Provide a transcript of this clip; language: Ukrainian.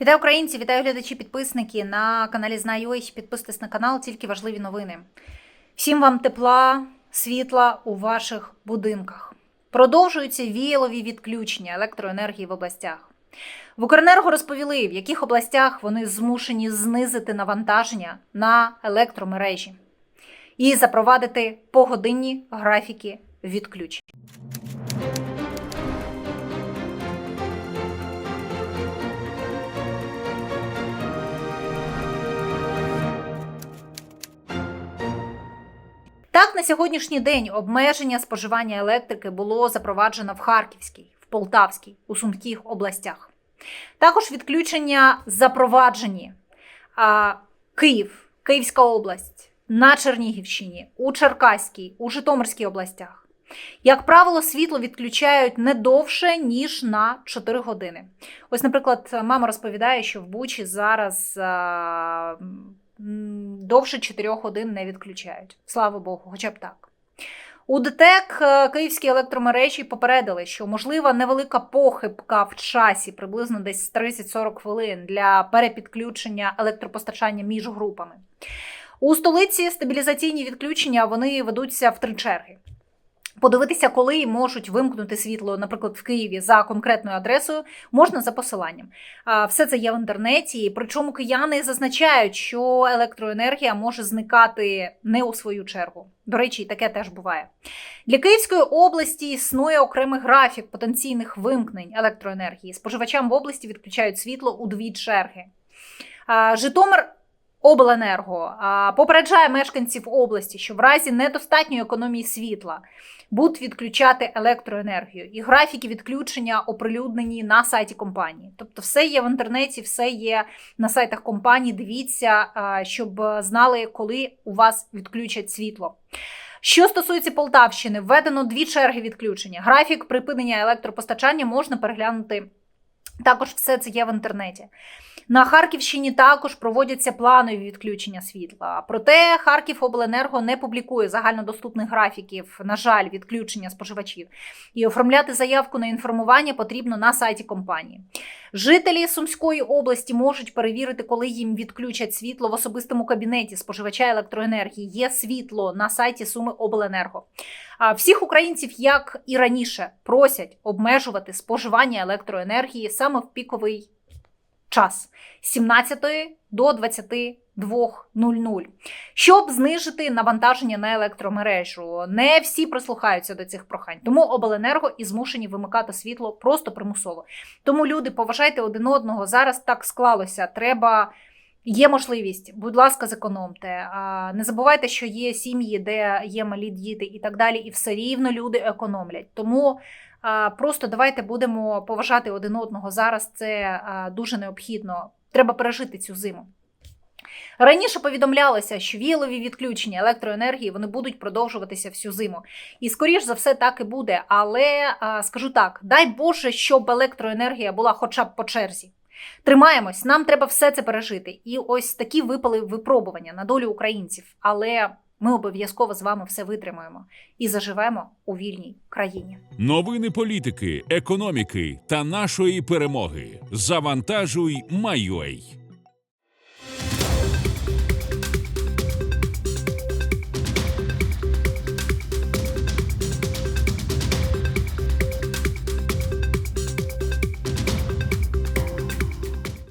Вітаю українці, вітаю глядачі, підписники на каналі Знаю.ua. Підписуйтесь на канал, тільки важливі новини. Всім вам тепла, світла у ваших будинках. Продовжуються віялові відключення електроенергії в областях. В Укренерго розповіли, в яких областях вони змушені знизити навантаження на електромережі і запровадити погодинні графіки відключень. На сьогоднішній день обмеження споживання електрики було запроваджено в Харківській, в Полтавській, у Сумських областях. Також відключення запроваджені а, Київ, Київська область, на Чернігівщині, у Черкаській, у Житомирській областях. Як правило, світло відключають не довше, ніж на 4 години. Ось, наприклад, мама розповідає, що в Бучі зараз а, довше 4 годин не відключають. Слава Богу, хоча б так. У ДТЕК е, київські електромережі попередили, що можлива невелика похибка в часі, приблизно десь 30-40 хвилин для перепідключення електропостачання між групами. У столиці стабілізаційні відключення вони ведуться в три черги. Подивитися, коли можуть вимкнути світло, наприклад, в Києві за конкретною адресою, можна за посиланням. Все це є в інтернеті. Причому кияни зазначають, що електроенергія може зникати не у свою чергу. До речі, таке теж буває. Для Київської області існує окремий графік потенційних вимкнень електроенергії. Споживачам в області відключають світло у дві черги. Житомир Обленерго попереджає мешканців області, що в разі недостатньої економії світла будуть відключати електроенергію. І графіки відключення оприлюднені на сайті компанії. Тобто, все є в інтернеті, все є на сайтах компанії. Дивіться, щоб знали, коли у вас відключать світло. Що стосується Полтавщини, введено дві черги відключення. Графік припинення електропостачання можна переглянути. Також все це є в інтернеті. На Харківщині також проводяться планові відключення світла. Проте Харків Обленерго не публікує загальнодоступних графіків, на жаль, відключення споживачів. І оформляти заявку на інформування потрібно на сайті компанії. Жителі Сумської області можуть перевірити, коли їм відключать світло в особистому кабінеті споживача електроенергії. Є світло на сайті Суми Обленерго. Всіх українців, як і раніше, просять обмежувати споживання електроенергії саме в піковий час з 17 до 22.00, щоб знижити навантаження на електромережу. Не всі прислухаються до цих прохань, тому обленерго і змушені вимикати світло просто примусово. Тому люди поважайте один одного. Зараз так склалося. Треба. Є можливість, будь ласка, зекономте. Не забувайте, що є сім'ї, де є малі діти і так далі, і все рівно люди економлять. Тому просто давайте будемо поважати один одного. Зараз це дуже необхідно. Треба пережити цю зиму. Раніше повідомлялося, що вілові відключення електроенергії вони будуть продовжуватися всю зиму. І скоріш за все так і буде. Але скажу так: дай Боже, щоб електроенергія була хоча б по черзі. Тримаємось, нам треба все це пережити. І ось такі випали випробування на долю українців. Але ми обов'язково з вами все витримаємо і заживемо у вільній країні. Новини політики, економіки та нашої перемоги. Завантажуй, Майой.